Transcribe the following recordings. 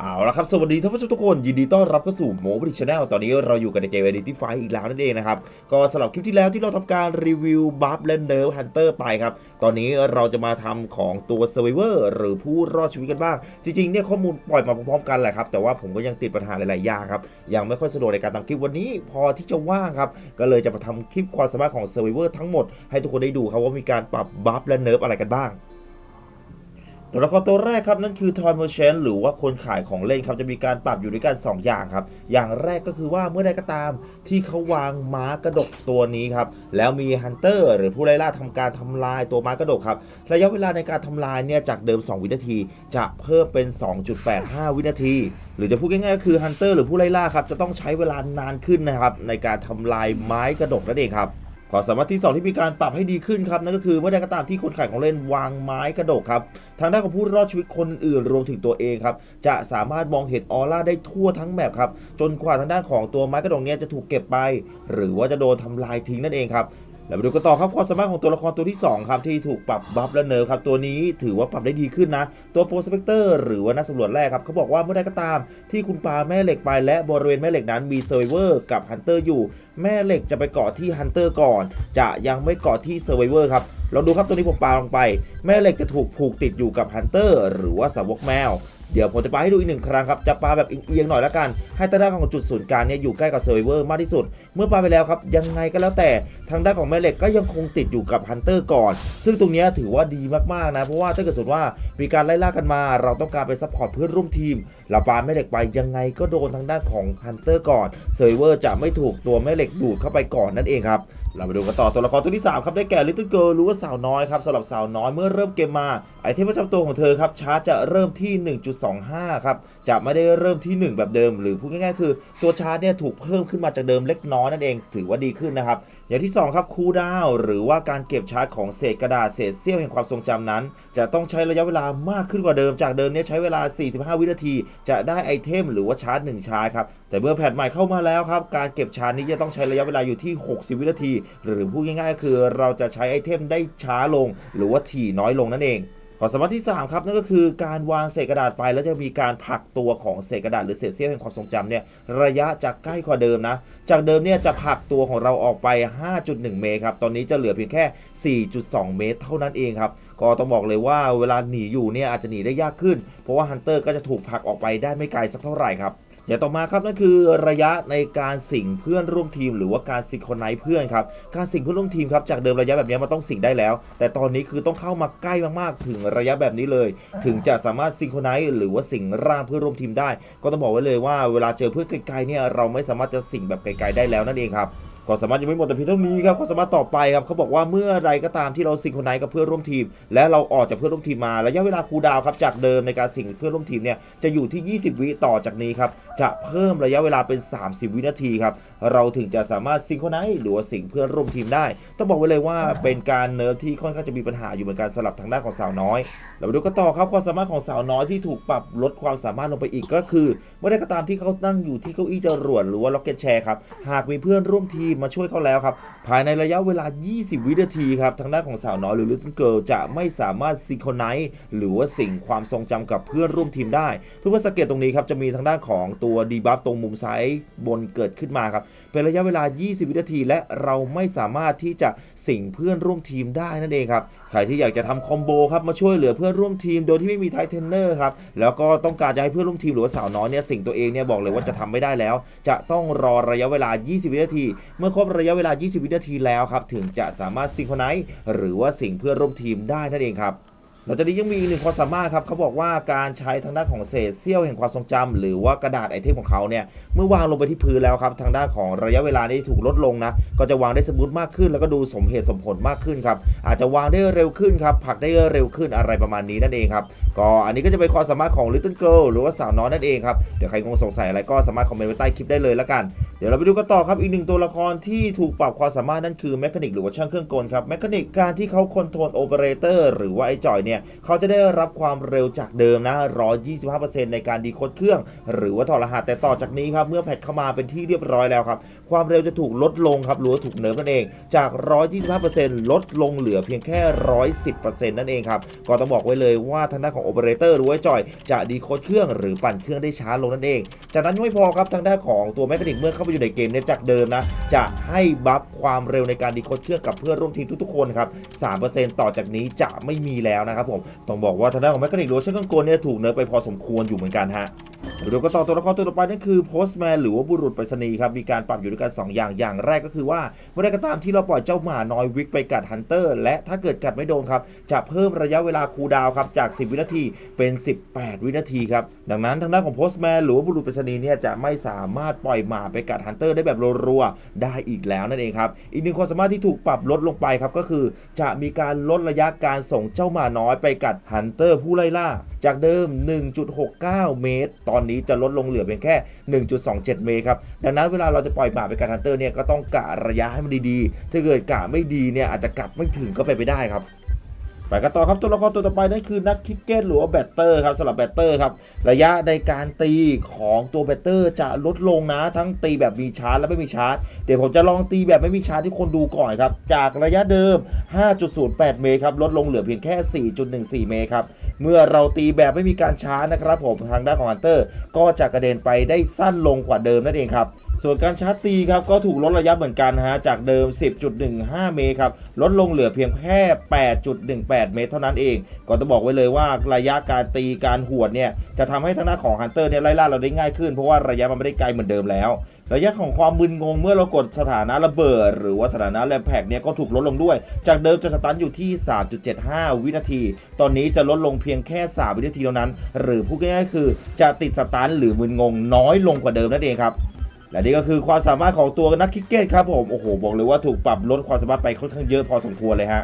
เอาละครับ สวัสดีท่านผู้ชมทุกคนยินดีต้อนรับเข้าสู่โมบิชแนลตอนนี้เราอยู่กันในเกม Identify อีกแล้วนั่นเองนะครับ ก็สำหรับคลิปที่แล้วที่เราทำการรีวิวบัฟและเนิร์ฟฮันเตอร์ไปครับ ตอนนี้เราจะมาทำของตัว Survivor หรือผู้รอดชีวิตกันบ้าง จริงๆเนี่ยข้อมูลปล่อยมาพร้อมๆกันแหละครับ แต่ว่าผมก็ยังติดปัญหาหลายๆอย่างครับ ยังไม่ค่อยสะดวกในการทำคลิปวันนี้พอที่จะว่างครับ ก็เลยจะมาทำคลิปความสามารถของ Survivor ทั้งหมดให้ทุกคนได้ดูครับว่ามีการปรับบัฟและเนิร์ฟอะไรกันบ้าง ตัวละครตัวแรกครับนั่นคือ Toy Merchant หรือว่าคนขายของเล่นครับจะมีการปรับอยู่ด้วยกัน 2 อย่างครับ อย่างแรกก็คือว่าเมื่อใดก็ตามที่เขาวางม้ากระดกตัวนี้ครับแล้วมีฮันเตอร์หรือผู้ไล่ล่าทำการทำลายตัวม้ากระดกครับระยะเวลาในการทำลายเนี่ยจากเดิม 2 วินาที จะเพิ่มเป็น 2.85 วินาที หรือจะพูดง่ายๆก็คือฮันเตอร์หรือผู้ไล่ล่าครับจะต้องใช้เวลานานขึ้นนะครับในการทำลายไม้กระดกนั่นเองครับ ความสามารถที่ 2 ที่มีการปรับให้ดีขึ้นครับนั่นก็คือเมื่อใดก็ตามที่คนขายของเล่นวางไม้กระดกครับทางด้านของผู้รอดชีวิตคนอื่นรวมถึงตัวเองครับจะสามารถมองเห็นออร่าได้ทั่วทั้งแมปครับจนกว่าทางด้านของตัวไม้กระดกนี้จะถูกเก็บไป หรือว่าจะโดนทำลายทิ้งนั่นเองครับ แล้วมาดูกันต่อครับความสามารถของตัวละครตัวที่สองครับ ที่ถูกปรับบัฟและเนิร์ฟครับ ตัวนี้ถือว่าปรับได้ดีขึ้นนะ ตัวโปรสเปกเตอร์หรือว่านักสำรวจแรกครับ เขาบอกว่าเมื่อใดก็ตามที่คุณปาแม่เหล็กไปและบริเวณแม่เหล็กนั้นมีเซอร์ไวเวอร์กับฮันเตอร์อยู่ แม่เหล็กจะไปเกาะที่ฮันเตอร์ก่อน จะยังไม่เกาะที่เซอร์ไวเวอร์ครับลองดูครับตัวนี้ผมปาลงไป แม่เหล็กจะถูกผูกติดอยู่กับฮันเตอร์หรือว่าสาวกแมว เดี๋ยวผมจะปาให้ดูอีกหนึ่งครั้งครับ จะปาแบบเอียงๆหน่อยละกัน ให้ทาด้านของจุดศูนย์กลางเนี่ยอยู่ใกล้กับเซอร์เวอร์มากที่สุด เมื่อปาไปแล้วครับ ยังไงก็แล้วแต่ทางด้านของแม่เหล็กก็ยังคงติดอยู่กับฮันเตอร์ก่อน ซึ่งตรงนี้ถือว่าดีมากๆนะ เพราะว่าถ้าเกิดสมมติว่ามีการไล่ล่ากันมา เราต้องการไปซัพพอร์ตเพื่อนร่วมทีม เราปาแม่เหล็กไปยังไงก็โดนทางด้านของฮันเตอร์ก่อน เซอร์เวอร์จะไม่ถูกตัวแม่เหล็กดูดเข้าไปก่อนนั่นเองครับเรามาดูกันต่อตัวละครตัวที่3ครับได้แก่ Little Girl หรือว่าสาวน้อยครับสำหรับสาวน้อยเมื่อเริ่มเกมมา ไอเทมประจำตัวของเธอครับชาร์จจะเริ่มที่ 1.25 ครับ จะไม่ได้เริ่มที่ 1 แบบเดิม หรือพูดง่ายๆ คือตัวชาร์จเนี่ยถูกเพิ่มขึ้นมาจากเดิมเล็กน้อยนั่นเองถือว่าดีขึ้นนะครับ อย่างที่ 2 ครับคูดาวหรือว่าการเก็บชาร์จของเศษกระดาษเศษเสี้ยวแห่งความทรงจำนั้น จะต้องใช้ระยะเวลามากขึ้นกว่าเดิมจากเดิมเนี่ยใช้เวลา 45 วินาที จะได้ไอเทม หรือว่าชาร์จ1ชาร์จครับแต่เมื่อแพทใหม่เข้ามาแล้วครับการเก็บชาร์จนี้จะต้องใช้ระยะเวลาอยู่ที่ 60 วินาที หรือพูดง่ายๆก็คือเราจะใช้ไอเทมได้ช้าลง หรือว่าถี่น้อยลงนั่นเอง ความสามารถที่ 3 ครับนั่นก็คือการวางเศษกระดาษไป แล้วจะมีการผลักตัวของเศษกระดาษหรือเศษเสี้ยวแห่งความทรงจำเนี่ยระยะจะใกล้กว่าเดิมนะ จากเดิมเนี่ยจะผลักตัวของเราออกไป 5.1 เมตรครับ ตอนนี้จะเหลือเพียงแค่ 4.2 เมตร เท่านั้นเองครับ ก็ต้องบอกเลยว่าเวลาหนีอยู่เนี่ยอาจจะหนีได้ยากขึ้น เพราะว่าฮันเตอร์ก็จะถูกผลักออกไปได้ไม่ไกลสักเท่าไหร่ครับ อย่างต่อมาครับนั่นคือระยะในการสิงเพื่อนร่วมทีม หรือว่าการสิงคนไหนเพื่อนครับการสิงเพื่อนร่วมทีมครับจากเดิมระยะแบบนี้มันต้องสิงได้แล้ว แต่ตอนนี้คือต้องเข้ามาใกล้มากๆ ถึงระยะแบบนี้เลย ถึงจะสามารถสิงคนไหนหรือว่าสิงร่างเพื่อนร่วมทีมได้ ก็ต้องบอกไว้เลยว่าเวลาเจอเพื่อนไกลๆเนี่ยเราไม่สามารถจะสิงแบบไกลๆได้แล้วนั่นเองครับ ความสามารถยังไม่หมดแต่เพียงเท่านี้ครับความสามารถต่อไปครับเขาบอกว่าเมื่อไรก็ตามที่เราสิงคนไหนกับเพื่อนร่วมทีม และเราออกจากเพื่อนร่วมทีมมาระยะเวลาคูดาวครับจากเดิมในการสิงเพื่อนร่วมทีมเนี่ยจะอยู่ที่ 20 วิต่อจากนี้ครับจะเพิ่มระยะเวลาเป็น 30 วินาทีครับเราถึงจะสามารถสิงคนไหนหรือว่าสิงเพื่อนร่วมทีมได้ ต้องบอกไว้เลยว่าเป็นการเนิร์ฟที่ค่อนข้างจะมีปัญหาอยู่เหมือนกันสำหรับทางด้านของสาวน้อย เรามาดูกันต่อครับความสามารถของสาวน้อยที่ถูกปรับลดความสามารถลงไปอีกก็คือเมื่อใดก็ตามที่เขานั่งอยู่ที่เก้าอี้จรวดหรือว่าล็อกเก็ตแชร์ครับหากมีเพื่อนร่วมทีมมาช่วยเขาแล้วครับภายในระยะเวลา 20 วินาทีครับทางด้านของสาวน้อยหรือ Little Girl จะไม่สามารถซิงโครไนซ์หรือว่าสิ่งความทรงจำกับเพื่อนร่วมทีมได้ เพื่อสังเกตตรงนี้ครับจะมีทางด้านของตัวดีบัฟตรงมุมซ้ายบนเกิดขึ้นมาครับ เป็นระยะเวลา 20 วินาที และเราไม่สามารถที่จะสิงเพื่อนร่วมทีมได้นั่นเองครับใครที่อยากจะทำคอมโบครับมาช่วยเหลือเพื่อนร่วมทีมโดยที่ไม่มีไทเทนเนอร์ครับแล้วก็ต้องการจะให้เพื่อนร่วมทีมหรือว่าสาวน้อยเนี่ยสิ่งตัวเองเนี่ยบอกเลยว่าจะทำไม่ได้แล้ว จะต้องรอระยะเวลา 20 วินาที เมื่อครบระยะเวลา 20 วินาทีแล้วครับถึงจะสามารถซิงครไนหรือว่าสิ่งเพื่อนร่วมทีมได้นั่นเองครับ นอกจากนี้ยังมีอีกหนึ่งความสามารถครับเขาบอกว่าการใช้ทางด้านของเศษเสี้ยวแห่งความทรงจำหรือว่ากระดาษไอเทมของเขาเนี่ยเมื่อวางลงไปที่พื้นแล้วครับทางด้านของระยะเวลานี้ถูกลดลงนะก็จะวางได้สมูทมากขึ้น แล้วก็ดูสมเหตุสมผลมากขึ้นครับอาจจะวางได้เร็วขึ้นครับผลักได้เร็วขึ้นอะไรประมาณนี้นั่นเองครับก็อันนี้ก็จะเป็นความสามารถของ Little Girl หรือว่าสาวน้อยนั่นเองครับเดี๋ยวใครงงสงสัยอะไรก็สามารถคอมเมนต์ไว้ใต้คลิปได้เลยละกัน เดี๋ยวเราไปดูกันต่อครับอีกหนึ่งตัวละครที่ถูกปรับความสามารถนั่นคือแมคานิกหรือว่าช่างเครื่องกลครับแมคานิกการที่เขาคอนโทรลโอเปอเรเตอร์หรือว่าไอ้จ่อยเนี่ยเขาจะได้รับความเร็วจากเดิมนะ 125%ในการดีโคดเครื่อง หรือว่าถอดรหัสแต่ต่อจากนี้ครับเมื่อแพทเข้ามาเป็นที่เรียบร้อยแล้วครับ ความเร็วจะถูกลดลงครับหรือว่าถูกเนิร์ฟนั่นเอง จาก 125%ลดลงเหลือเพียงแค่ 110%นั่นเองครับ ก็ต้องบอกไว้เลยว่าทางด้านของโอเปอเรเตอร์หรือว่าจอย จะดีโคดเครื่องหรือปั่นเครื่องได้ช้าลงนั่นเอง จากนั้นยังไม่พอครับทางด้านของตัวแมคานิกเมื่อเข้าไปอยู่ในเกมเนี่ยจากเดิมนะ จะให้บัฟความเร็วในการดีโคดเครื่องกับเพื่อนร่วมทีมทุกๆคนครับ 3%ต่อจากนี้จะไม่มีแล้วนะครับผม ต้องบอกว่าทางด้านของแมคานิกหรือว่าช่างเครื่องกลเนี่ยถูกเนิร์ฟไปพอสมควรอยู่เหมือนกันฮะ เดี๋ยวก็ต่อตัวละครตัวต่อไปนั่นคือโพสต์แมนหรือว่าบุรุษไปรษณีย์ครับ มีการปรับอยู่ด้วยกัน 2 อย่าง อย่างแรกก็คือว่าเมื่อใดก็ตามที่เราปล่อยเจ้าหมาน้อยวิกไปกัดฮันเตอร์ และถ้าเกิดกัดไม่โดนครับ จะเพิ่มระยะเวลาคูลดาวครับ จาก 10 วินาทีเป็น 18 วินาทีครับ ดังนั้นทางด้านของโพสต์แมนหรือว่าบุรุษไปรษณีย์เนี่ยจะไม่สามารถปล่อยหมาไปกัดฮันเตอร์ได้แบบรัวๆได้อีกแล้วนั่นเองครับ อีกหนึ่งความสามารถที่ถูกปรับลดลงไปครับก็คือ จะมีการลดระยะการส่งเจ้าหมาน้อยไปกัดฮันเตอร์ผู้ไล่ล่าจากเดิม 1.69 เมตรตออนนี้จะลดลงเหลือเพียงแค่ 1.27 เมตรครับ ดังนั้นเวลาเราจะปล่อยหมาไปกัดฮันเตอร์เนี่ยก็ต้องกะระยะให้มันดีๆ ถ้าเกิดกะไม่ดีเนี่ยอาจจะกัดไม่ถึงก็ไปนไปได้ครับ ไปกันต่อครับตัวละครตัวต่อไปนั่นคือนักคิกเก็ตหรือว่าแบตเตอร์ครับสำหรับแบตเตอร์ครับระยะในการตีของตัวแบตเตอร์จะลดลงนะ ทั้งตีแบบมีชาร์จและไม่มีชาร์จ เดี๋ยวผมจะลองตีแบบไม่มีชาร์จที่คนดูก่อนครับ จากระยะเดิม 5.08 เมตรครับลดลงเหลือเพียงแค่ 4.14 เมตรครับเมื่อเราตีแบบไม่มีการชาร์จนะครับผมทางด้านของฮันเตอร์ก็จะกระเด็นไปได้สั้นลงกว่าเดิมนั่นเองครับ ส่วนการชาร์จตีครับก็ถูกลดระยะเหมือนกันฮะจากเดิม 10.15 เมตรครับลดลงเหลือเพียงแค่ 8.18 เมตร เท่านั้นเอง ก็ต้องบอกไว้เลยว่าระยะการตีการหวดเนี่ยจะทำให้ทางด้านของฮันเตอร์เนี่ยไล่ล่าเราได้ง่ายขึ้นเพราะว่าระยะมันไม่ได้ไกลเหมือนเดิมแล้ว ระยะของความมึนงงเมื่อเรากดสถานะระเบิด หรือว่าสถานะแรมแพกเนี่ยก็ถูกลดลงด้วย จากเดิมจะสตันอยู่ที่ 3.75 วินาที ตอนนี้จะลดลงเพียงแค่ 3 วินาทีเท่านั้น หรือพูดง่ายๆคือจะติดสตันหรือมึนงงน้อยลงกว่าเดิมนั่นเองครับ และนี่ก็คือความสามารถของตัวนักคิกเก็ตครับผมโอ้โหบอกเลยว่าถูกปรับลดความสามารถไปค่อนข้างเยอะพอสมควรเลยฮะ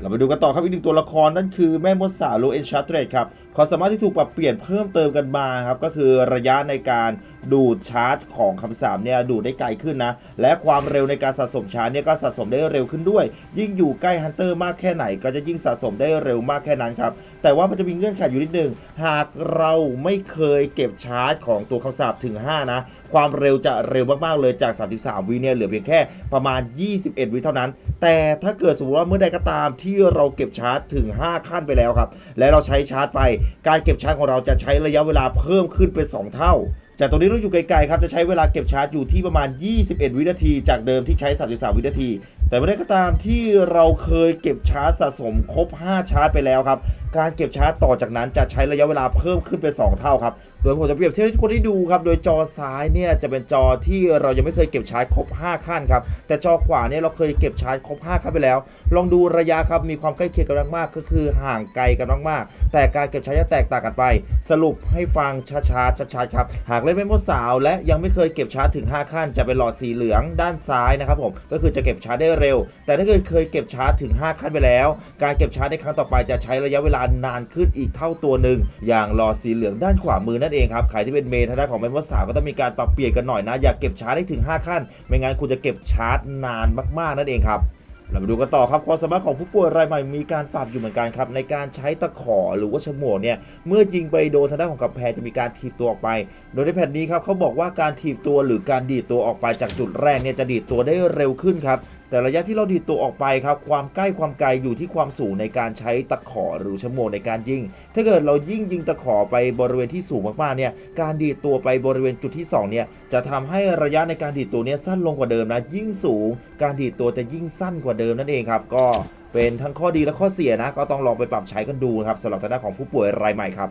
เราไปดูกันต่อครับอีกหนึ่งตัวละครนั่นคือแม่มดสาวโลเอนชาร์เตรดครับ ความสามารถที่ถูกปรับเปลี่ยนเพิ่มเติมกันมาครับก็คือระยะในการดูดชาร์จของคำสาปเนี่ยดูดได้ไกลขึ้นนะ และความเร็วในการสะสมชาร์จเนี่ยก็สะสมได้เร็วขึ้นด้วย ยิ่งอยู่ใกล้ฮันเตอร์มากแค่ไหน ก็จะยิ่งสะสมได้เร็วมากแค่นั้นครับ แต่ว่ามันจะมีเงื่อนไขอยู่นิดนึง หากเราไม่เคยเก็บชาร์จของตัวคำสาปถึง 5 นะ ความเร็วจะเร็วมากๆเลยจาก 33 วิเนี่ยเหลือเพียงแค่ประมาณ 21 วิเท่านั้น แต่ถ้าเกิดสมมติว่าเมื่อใดก็ตามที่เราเก็บชาร์จถึง 5 ขั้นไปแล้วครับ และเราใช้ชาร์จไปการเก็บชาร์จของเราจะใช้ระยะเวลาเพิ่มขึ้นเป็น 2 เท่า จากตรงนี้เราอยู่ไกลๆครับจะใช้เวลาเก็บชาร์จอยู่ที่ประมาณ 21 วินาที จากเดิมที่ใช้ 33 วินาที แต่เมื่อใดก็ตามที่เราเคยเก็บชาร์จสะสมครบ 5 ชาร์จไปแล้วครับ การเก็บชาร์จต่อจากนั้นจะใช้ระยะเวลาเพิ่มขึ้นเป็น 2 เท่าครับ โดยผมจะเปรียบเทียบให้ทุกคนได้ดูครับ โดยจอซ้ายเนี่ยจะเป็นจอที่เรายังไม่เคยเก็บชาร์จครบ 5 ขั้นครับ แต่จอขวาเนี่ยเราเคยเก็บชาร์จครบ 5 ขั้นไปแล้ว ลองดูระยะครับ มีความใกล้เคียงกันมากๆ ก็คือห่างไกลกันมากๆ แต่การเก็บชาร์จจะแตกต่างกันไป สรุปให้ฟังช้าๆชัดๆครับ หากเล่นเป็นมดสาว และยังไม่เคยเก็บชาร์จถึง 5 ขั้น จะเป็นหลอดสีเหลืองด้านซ้ายนะครับผม ก็คือจะเก็บชาร์จได้เร็ว แต่ถ้าเกิดเคยเก็บชาร์จถึง 5 ขั้นไปแล้ว การเก็บชาร์จในครั้งต่อไปจะใช้ระยะเวลานานขึ้นอีกเท่าตัวหนึ่งอย่างหลอดสีเหลืองด้านขวามือนั่นเองครับ ใครที่เป็นเมทางด้านของแม่มดสาวก็ต้องมีการปรับเปลี่ยนกันหน่อยนะ อยากเก็บชาร์จได้ถึง 5 ขั้น ไม่งั้นคุณจะเก็บชาร์จนานมากๆนั่นเองครับ เรามาดูกันต่อครับความสามารถของผู้ป่วยรายใหม่มีการปรับอยู่เหมือนกันครับในการใช้ตะขอหรือว่าฉมวกเนี่ยเมื่อยิงไปโดนทางด้านของกำแพงจะมีการถีบตัวออกไป โดยในแผ่นนี้ครับเขาบอกว่าการถีบตัวหรือการดีดตัวออกไปจากจุดแรกเนี่ยจะดีดตัวได้เร็วขึ้นครับ แต่ระยะที่เราดีดตัวออกไปครับ ความใกล้ความไกลอยู่ที่ความสูงในการใช้ตะขอหรือฉมวกในการยิง ถ้าเกิดเรายิ่งยิงตะขอไปบริเวณที่สูงมากๆเนี่ย การดีดตัวไปบริเวณจุดที่สองเนี่ยจะทำให้ระยะในการดีดตัวเนี่ยสั้นลงกว่าเดิมนะ ยิ่งสูง การดีดตัวจะยิ่งสั้นกว่าเดิมนั่นเองครับ ก็เป็นทั้งข้อดีและข้อเสียนะ ก็ต้องลองไปปรับใช้กันดูครับสำหรับทางด้านของผู้ป่วยรายใหม่ครับ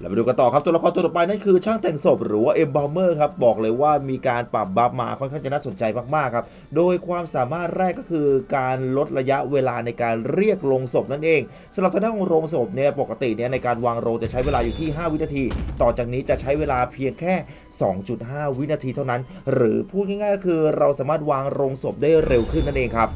เราไปดูกันต่อครับตัวละครตัวต่อไปนั่นคือช่างแต่งศพหรือว่าเอ็มบอมเมอร์ครับบอกเลยว่ามีการปรับบัฟมาค่อนข้างจะน่าสนใจมากๆครับโดยความสามารถแรกก็คือการลดระยะเวลาในการเรียกลงศพนั่นเองสำหรับทางด้านของโรงศพเนี่ยปกติเนี่ยในการวางโรงจะใช้เวลาอยู่ที่ 5 วินาที ต่อจากนี้จะใช้เวลาเพียงแค่ 2.5 วินาทีเท่านั้น หรือพูดง่ายๆก็คือเราสามารถวางโรงศพได้เร็วขึ้นนั่นเองครับ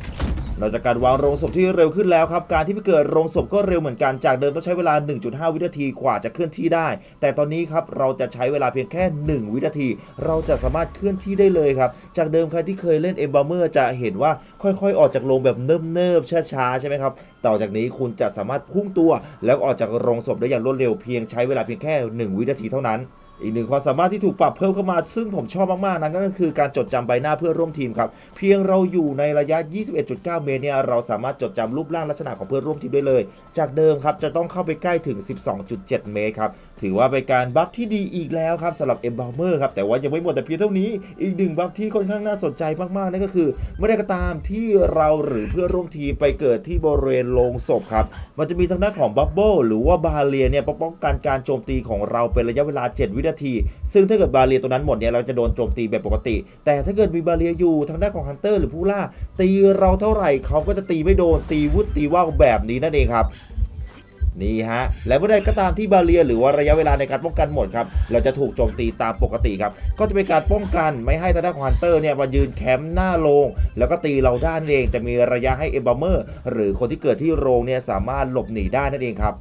นอกจากการวางโรงศพที่เร็วขึ้นแล้วครับ การที่ไปเกิดโรงศพก็เร็วเหมือนกัน จากเดิมต้องใช้เวลา 1.5 วินาทีกว่าจะเคลื่อนที่ได้ แต่ตอนนี้ครับเราจะใช้เวลาเพียงแค่ 1 วินาที เราจะสามารถเคลื่อนที่ได้เลยครับ จากเดิมใครที่เคยเล่นเอ b บ m เมอร์จะเห็นว่าค่อยๆ ออกจากโรงแบบเนิบๆ ช้าๆ ใช่ไหมครับ ต่อจากนี้คุณจะสามารถพุ่งตัว แล้วออกจากโรงศพได้อย่างรวดเร็วเพียงใช้เวลาเพียงแค่ 1 วินาทีเท่านั้น อีกหนึ่งความสามารถที่ถูกปรับเพิ่มเข้ามา ซึ่งผมชอบมากๆนะนั่นก็คือการจดจำใบหน้าเพื่อร่วมทีมครับ เพียงเราอยู่ในระยะ 21.9 เมตรเนี่ยเราสามารถจดจำรูปร่างลักษณะของเพื่อนร่วมทีมได้เลย จากเดิมครับจะต้องเข้าไปใกล้ถึง 12.7 เมตรครับ ถือว่าเป็นการบัฟที่ดีอีกแล้วครับสำหรับเอ็มบ m เมอร์ครับแต่ว่ายังไม่หมดแต่เพียงเท่านี้อีกหนึ่งบัฟที่ค่อนข้างน่าสนใจมากๆนั่นก็คือเมื่อใดก็ตามที่เราหรือเพื่อนร่วมทีมไปเกิดที่บริเวณโลงศพครับมันจะมีทางด้านของบับเบิลหรือว่าบาเรียเนี่ยป้องกันการโจมตีของเราเป็นระยะเวลา 7 วินาที ซึ่งถ้าเกิดบาเรียตัวนั้นหมดเนี่ยเราจะโดนโจมตีแบบปกติ แต่ถ้าเกิดมีบาเรียอยู่ทางด้านของฮันเตอร์หรือผู้ล่าตีเราเท่าไหร่เขาก็จะตีไม่โดนตีวุดตีว่าวแบบนี้นั่นเองครับ นี่ฮะ และเมื่อใดก็ตามที่บาเรียหรือว่าระยะเวลาในการป้องกันหมดครับ เราจะถูกโจมตีตามปกติครับ ก็จะเป็นการป้องกันไม่ให้ทางด้านของฮันเตอร์เนี่ยมายืนแคมป์หน้าโรง แล้วก็ตีเราด้านเอง จะมีระยะให้เอมบ m เมอร์หรือคนที่เกิดที่โรงเนี่ยสามารถหลบหนีได้นั่นเองครับ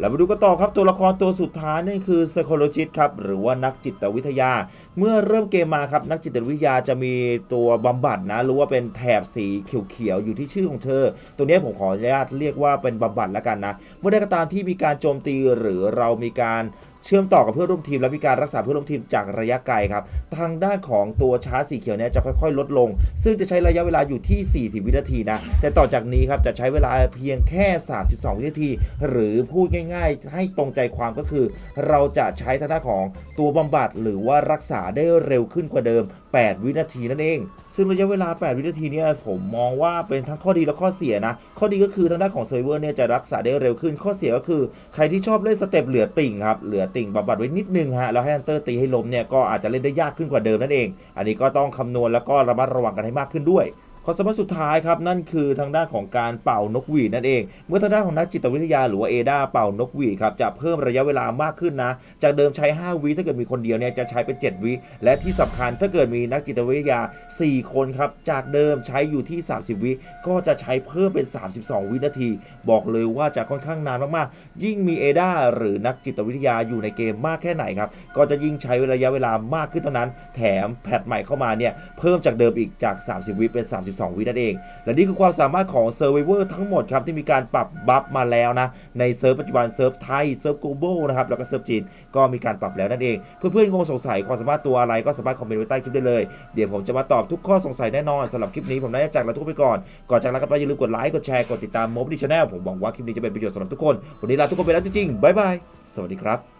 แล้วมาดูกันต่อครับตัวละครตัวสุดท้ายนั่นคือ psychologist ครับหรือว่านักจิตวิทยา เมื่อเริ่มเกมมาครับนักจิตวิทยาจะมีตัวบำบัดนะหรือว่าเป็นแถบสีเขียวๆอยู่ที่ชื่อของเธอ ตัวนี้ผมขออนุญาตเรียกว่าเป็นบำบัดแล้วกันนะเมื่อได้ก็ตามที่มีการโจมตีหรือเรามีการ เชื่อมต่อกับเพื่อนร่วมทีมและมีการรักษาเพื่อนร่วมทีมจากระยะไกลครับ ทางด้านของตัวชาร์จสีเขียวเนี่ยจะค่อยๆ ลดลง ซึ่งจะใช้ระยะเวลาอยู่ที่ 40 วินาทีนะ แต่ต่อจากนี้ครับจะใช้เวลาเพียงแค่ 32 วินาที หรือพูดง่าย ๆ ให้ตรงใจความก็คือ เราจะใช้ทางด้านของตัวบำบัดหรือว่ารักษาได้เร็วขึ้นกว่าเดิม8 วินาทีนั่นเอง ซึ่งระยะเวลา 8 วินาทีเนี่ยผมมองว่าเป็นทั้งข้อดีและข้อเสียนะ ข้อดีก็คือทางด้านของเซิร์ฟเวอร์เนี่ยจะรักษาได้เร็วขึ้น ข้อเสียก็คือใครที่ชอบเล่นสเต็ปเหลือติ่งครับ เหลือติ่งบำบัดไว้นิดนึงฮะ แล้วให้ฮันเตอร์ตีให้ล้มเนี่ยก็อาจจะเล่นได้ยากขึ้นกว่าเดิมนั่นเอง อันนี้ก็ต้องคำนวณแล้วก็ระมัดระวังกันให้มากขึ้นด้วย ข้อสมมติสุดท้ายครับนั่นคือทางด้านของการเป่านกหวีดนั่นเอง เมื่อทางด้านของนักจิตวิทยาหรือว่าเอดาเป่านกหวีดครับจะเพิ่มระยะเวลามากขึ้นนะจากเดิมใช้ 5 วิถ้าเกิดมีคนเดียวเนี่ยจะใช้เป็น 7 วิและที่สำคัญถ้าเกิดมีนักจิตวิทยา 4 คนครับจากเดิมใช้อยู่ที่ 30 วิก็จะใช้เพิ่มเป็น 32 วินาที บอกเลยว่าจะค่อนข้างนานมากๆ ยิ่งมีเอดาหรือนักจิตวิทยาอยู่ในเกมมากแค่ไหนครับก็จะยิ่งใช้ระยะเวลามากขึ้นเท่านั้น แถมแพทใหม่เข้ามาเนี่ยเพิ่มจากเดิมอีกจาก 30 วิเป็น 32วินั่นเอง และนี่คือความสามารถของ Survivor ทั้งหมดครับที่มีการปรับบัฟมาแล้วนะ ในเซิร์ฟปัจจุบันเซิร์ฟไทยเซิร์ฟ global นะครับแล้วก็เซิร์ฟจีนก็มีการปรับแล้วนั่นเอง เพื่อนๆงงสงสัยความสามารถตัวอะไรก็สามารถคอมเมนต์ไว้ใต้คลิปได้เลย เดี๋ยวผมจะมาตอบทุกข้อสงสัยแน่นอนสำหรับคลิปนี้ผมน่าจะจากลาทุกไปก่อนก่อนจากลากันไปอย่าลืมกดไลค์กดแชร์กดติดตามโมบิลิชแนลผมหวังว่าคลิปนี้จะเป็นประโยชน์สำหรับทุกคนวันนี้ลาทุกคนไปแล้วจริงๆบ๊ายบายสวัสดีครับ